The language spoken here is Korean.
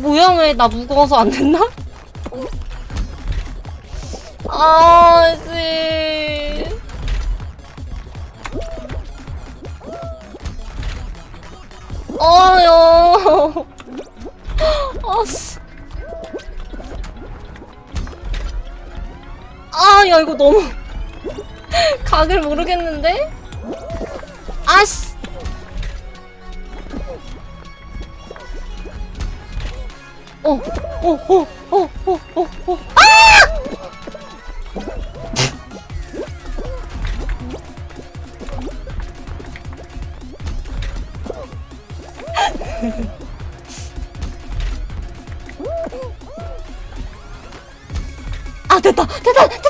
뭐야 왜 나 무거워서 안 됐나? 아, 씨. 어요. 아, 씨. 아, 야, 이거 너무. 각을 모르겠는데? 어, 어, 어, 어, 어, 어, 어. 아! 아, 됐다, 됐다, 됐다.